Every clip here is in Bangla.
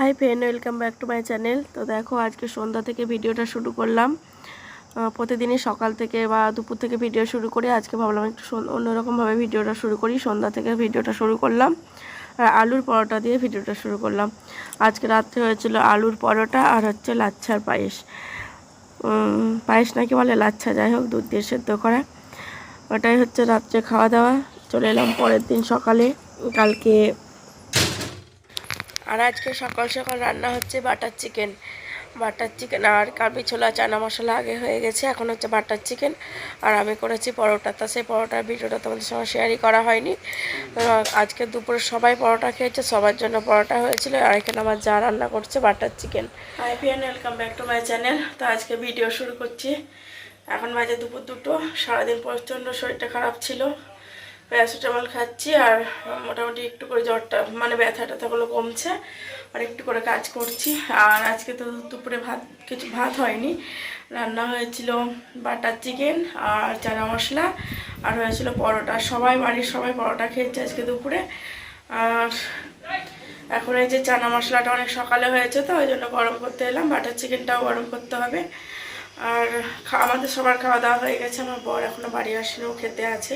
Hi friend, welcome back to my channel. তো দেখো, আজকে সন্ধ্যা থেকে ভিডিওটা শুরু করলাম। প্রতিদিনই সকাল থেকে বা দুপুর থেকে ভিডিও শুরু করি। আজকে ভাবলাম একটু অন্যরকমভাবে ভিডিওটা শুরু করি। সন্ধ্যা থেকে ভিডিওটা শুরু করলাম। আর আলুর পরোটা দিয়ে ভিডিওটা শুরু করলাম। আজকে রাত্রে হয়েছিল আলুর পরোটা আর হচ্ছে লাচ্ছার পায়েস। পায়েস নাকি বলে লাচ্ছা, যাই হোক, দুধ দিয়ে সেদ্ধ করা। ওটাই হচ্ছে রাত্রে খাওয়া দাওয়া। চলে এলাম পরের দিন সকালে। কালকে আর আজকে সকাল সকাল রান্না হচ্ছে বাটার চিকেন। বাটার চিকেন আর কাবলি ছোলা, চানা মশলা আগে হয়ে গেছে, এখন হচ্ছে বাটার চিকেন। আর আমি করেছি পরোটা, তা সেই পরোটার ভিডিওটা তোমাদের সঙ্গে শেয়ারই করা হয়নি। আজকে দুপুরে সবাই পরোটা খেয়েছে, সবার জন্য পরোটা হয়েছিল। আর এখানে আমার যা রান্না করছে butter chicken. Hi ফিয়ান welcome back to my channel তো আজকে ভিডিও শুরু করছি। এখন বাজে দুপুর দুটো, সারাদিন প্রচণ্ড শরীরটা খারাপ ছিল। প্যারাসিটামল খাচ্ছি আর মোটামুটি একটু করে জ্বরটা মানে ব্যথা ট্যাথাগুলো কমছে আর একটু করে কাজ করছি। আর আজকে তো দুপুরে ভাত, কিছু ভাত হয়নি। রান্না হয়েছিল বাটার চিকেন আর চানা মশলা আর হয়েছিল পরোটা। সবাই, বাড়ির সবাই পরোটা খেয়েছে আজকে দুপুরে। আর এখন এই যে চানা মশলাটা অনেক সকালে হয়েছে তো, ওই জন্য গরম করতে এলাম। বাটার চিকেনটাও গরম করতে হবে। আর আমাদের সবার খাওয়া দাওয়া হয়ে গেছে, আমার বর এখনও বাড়ি আসেনি, ও খেতে আছে।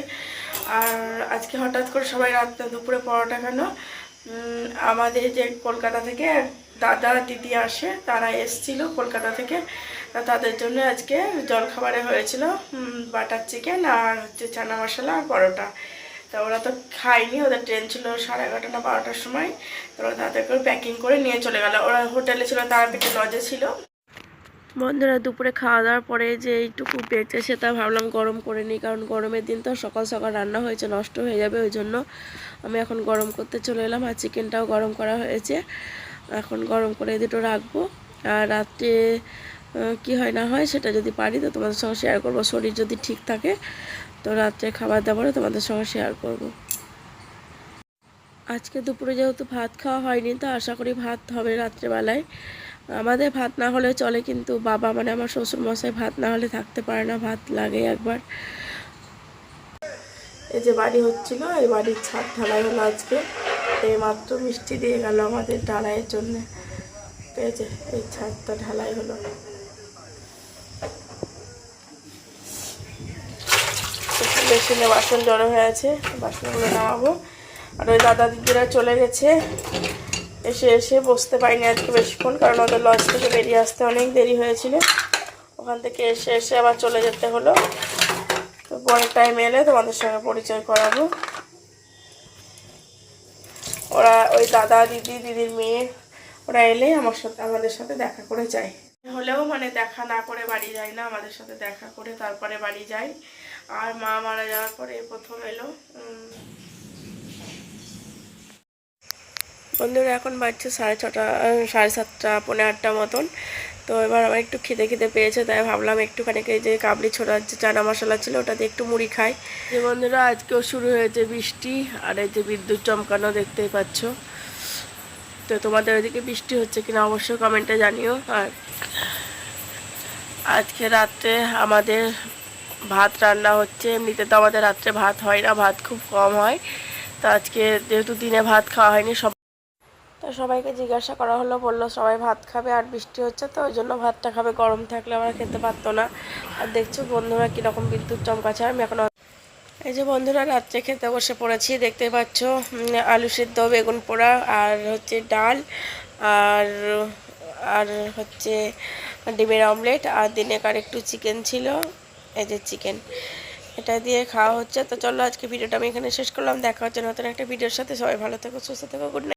আর আজকে হঠাৎ করে সবাই রাত্রে দুপুরে পরোটা কেন আমাদের যে কলকাতা থেকে দাদা, দিদি আসে, তারা এসছিল কলকাতা থেকে। তাদের জন্য আজকে জলখাবারে হয়েছিল বাটার চিকেন আর হচ্ছে চানা মশলা আর পরোটা। তা ওরা তো খায়নি, ওদের ট্রেন ছিল সাড়ে এগারোটা না বারোটার সময়। তো ওরা তাদের করে প্যাকিং করে নিয়ে চলে গেল। ওরা হোটেলে ছিল তারাপীঠে লজে ছিল। বন্ধুরা, দুপুরে খাওয়া দাওয়ার পরে যে এইটুকু বেঁচে সেটা ভাবলাম গরম করে নিই, কারণ গরমের দিন তো সকাল সকাল রান্না হয়েছে, নষ্ট হয়ে যাবে, ওই জন্য আমি এখন গরম করতে চলে এলাম আর চিকেনটাও গরম করা হয়েছে। এখন গরম করে দুটো রাখব। আর রাত্রে কি হয় না হয় সেটা যদি পারি তো তোমাদের সঙ্গে শেয়ার করব, শরীর যদি ঠিক থাকে তো রাত্রে খাবার দাবারও তোমাদের সঙ্গে শেয়ার করব। আজকে দুপুরে যেহেতু ভাত খাওয়া হয়নি তো আশা করি ভাত হবে রাত্রেবেলায়। আমাদের ভাত না হলে চলে কিন্তু বাবা মানে আমার শ্বশুর মশাই ভাত না হলে থাকতে পারে না, ভাত লাগে একবার। এই যে বাড়ি হচ্ছিল, এই বাড়ির ছাদ ঢালাই হলো আজকে। এই মাত্র মিষ্টি দিয়ে গেল আমাদের ঢালাইয়ের জন্য। যে, এই ছাদটা ঢালাই হলো। বেসিনে বাসন জড়ো হয়ে আছে, বাসনগুলো নামাবো। আর ওই দাদা দিদিরা চলে গেছে। এসে এসে বসতে পারিনি আজকে বেশিক্ষণ, কারণ ওদের লজ থেকে বেরিয়ে আসতে অনেক দেরি হয়েছিল। ওখান থেকে এসে এসে আবার চলে যেতে হলো। তো পরের টাইম এলে তোমাদের সঙ্গে পরিচয় করাবো। ওরা ওই দাদা, দিদি, দিদির মেয়ে, ওরা এলে আমার সাথে, আমাদের সাথে দেখা করে যায়। হলেও মানে দেখা না করে বাড়ি যায় না, আমাদের সাথে দেখা করে তারপরে বাড়ি যায়। আর মা মারা যাওয়ার পরে প্রথম এলো বন্ধুরা এখন বাজছে সাড়ে ছটা সাড়ে সাতটা, পৌনে আটটা মতন। তো এবার আমার একটু খিদে খিদে পেয়েছে, তাই ভাবলাম একটুখানি যে কাবলি ছোড়ার যে চানা মশলা ছিল, ওটা দিয়ে একটু মুড়ি খাই। যে বন্ধুরা, আজকেও শুরু হয়েছে বৃষ্টি, আর এই যে বিদ্যুৎ চমকানো দেখতেই পাচ্ছ। তো তোমাদের ওইদিকে বৃষ্টি হচ্ছে কিনা অবশ্যই কমেন্টে জানিও। আর আজকে রাত্রে আমাদের ভাত রান্না হচ্ছে, এমনিতে তো আমাদের রাত্রে ভাত হয় না, ভাত খুব কম হয়। তো আজকে যেহেতু দিনে ভাত খাওয়া হয়নি, সব তো সবাইকে জিজ্ঞাসা করা হলো, বলল সবাই ভাত খাবে আর বৃষ্টি হচ্ছে তো, ওই জন্য ভাতটা খাবে। গরম থাকলে আমরা খেতে পারতো না। আর দেখছ বন্ধুরা কীরকম বিদ্যুৎ চমকাচ্ছে, আমি এখন এই যে বন্ধুরা রাত্রে খেতে বসে পড়েছি, দেখতে পাচ্ছ আলু সিদ্ধ, বেগুন পোড়া, আর হচ্ছে ডাল, আর আর হচ্ছে ডিমের অমলেট, আর দিনে দিনেকার একটু চিকেন ছিল, এই যে চিকেন। এটা দিয়ে খাওয়া হচ্ছে। তো চলো আজকে ভিডিওটা আমি এখানে শেষ করলাম। দেখা হচ্ছে নতুন একটা ভিডিওর সাথে। সবাই ভালো থেকো, সুস্থ থেকো, গুড